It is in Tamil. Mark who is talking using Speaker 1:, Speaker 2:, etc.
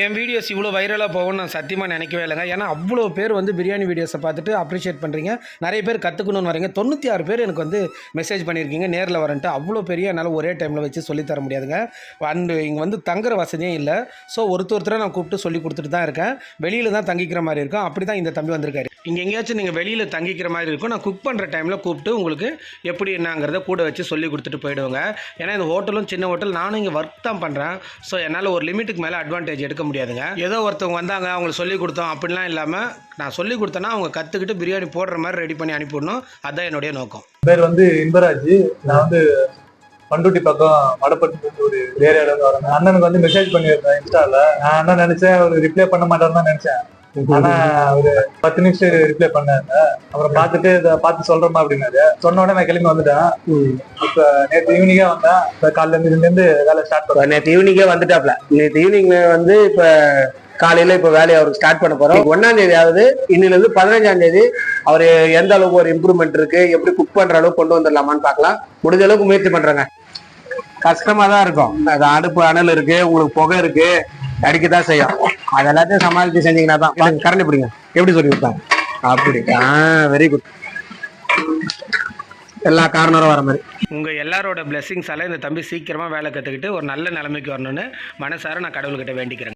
Speaker 1: என் வீடியோஸ் இவ்வளோ வைரலாக போகும்னு நான் சத்தியமாக நினைக்கவே இல்லைங்க. ஏன்னா அவ்வளோ பேர் வந்து பிரியாணி வீடியோஸை பார்த்துட்டு அப்ரிஷியேட் பண்ணுறீங்க நிறைய பேர் கற்றுக்கணும்னு வரீங்க. தொண்ணூற்றி ஆறு பேர் எனக்கு வந்து மெசேஜ் பண்ணியிருக்கீங்க. நேரில் வரன்ட்டு. அவ்வளோ பெரிய என்னால் ஒரே டைமில் வச்சு சொல்லித் தர முடியாதுங்க. அண்டு இங்கே வந்து தங்குற வசதியும் இல்லை. ஸோ ஒருத்தர் ஒருத்தரை நான் கூப்பிட்டு சொல்லி கொடுத்துட்டு தான் இருக்கேன். வெளியில் தான் தங்கிக்கிற மாதிரி இருக்கும். அப்படி தான் இந்த தம்பி வந்திருக்காரு. இங்கே எங்கேயாச்சும் நீங்கள் வெளியில் தங்கிக்கிற மாதிரி இருக்கும் நான் குக் பண்ணுற டைமில் கூப்பிட்டு உங்களுக்கு எப்படி என்னங்கிறத கூட வச்சு சொல்லி கொடுத்துட்டு போயிடுவாங்க. ஏன்னா இந்த ஹோட்டலும் சின்ன ஹோட்டல் நானும் இங்கே ஒர்க் தான் பண்ணுறேன் ஸோ என்னால் ஒரு லிமிட்டுக்கு மேலே அட்வான்டேஜ் எடுக்க முடியாதுங்க. ஏதோ ஒருத்தவங்க வந்தாங்க அவங்களுக்கு சொல்லி கொடுத்தோம் அப்படிலாம் இல்லாமல் நான் சொல்லி கொடுத்தேன்னா அவங்க கற்றுக்கிட்டு பிரியாணி போடுற மாதிரி ரெடி பண்ணி அனுப்பிவிடணும். அதுதான் என்னுடைய நோக்கம்.
Speaker 2: பேர் வந்து இன்பராஜ். நான் வந்து பண்டுட்டி பக்கம் மடப்பட்டு ஒரு வேற இடம் வரேன் அண்ணனுக்கு வந்து மெசேஜ் பண்ணியிருந்தேன் இன்ஸ்டாவில் நான் என்ன நினச்சேன் அவர் ரிப்ளை பண்ண மாட்டேன்னு தான் நினச்சேன். ஆனா ஒரு பத்து நிமிஷம் ரிப்ளை பண்ணாரு அப்புறம் பார்த்துட்டு இதை பார்த்து சொல்றோமா அப்படின்னாரு. சொன்ன உடனே நான் கிளம்பி வந்துட்டேன். இப்ப நேற்று ஈவினிங்கா வந்தேன். இப்ப காலையில இருந்து இருந்து வேலை ஸ்டார்ட்
Speaker 3: இப்ப நேற்று ஈவினிங்கே வந்துட்டாப்ல. நேற்று ஈவினிங் வந்து இப்ப காலையில இப்ப வேலையை அவருக்கு ஸ்டார்ட் பண்ண போறோம். ஒன்னாம் தேதி ஆகுது இன்னில இருந்து பதினஞ்சாம் தேதி அவர் எந்த அளவுக்கு ஒரு இம்ப்ரூவ்மெண்ட் இருக்கு எப்படி குக் பண்ற அளவுக்கு கொண்டு வந்துடலாமான்னு பார்க்கலாம். முடிஞ்ச அளவுக்கு முயற்சி பண்றேங்க. கஷ்டமா தான் இருக்கும். அது அடுப்பு அனல் இருக்கு உங்களுக்கு புகை இருக்கு. அடிக்க தான் செய்யும். அது எல்லாத்தையும் சமாளிச்சு செஞ்சீங்கன்னா தான். கரண்ட் பிடிங்க. எப்படி சொல்லி கொடுத்தாங்க அப்படி. ஆ வெரி குட் எல்லா காரணரும் வர மாதிரி.
Speaker 1: உங்கள் எல்லாரோட blessings இந்த தம்பி சீக்கிரமாக வேலை கற்றுக்கிட்டு ஒரு நல்ல நிலைமைக்கு வரணும்னு மனசார நான் கடவுள்கிட்ட வேண்டிக்கிறேன்.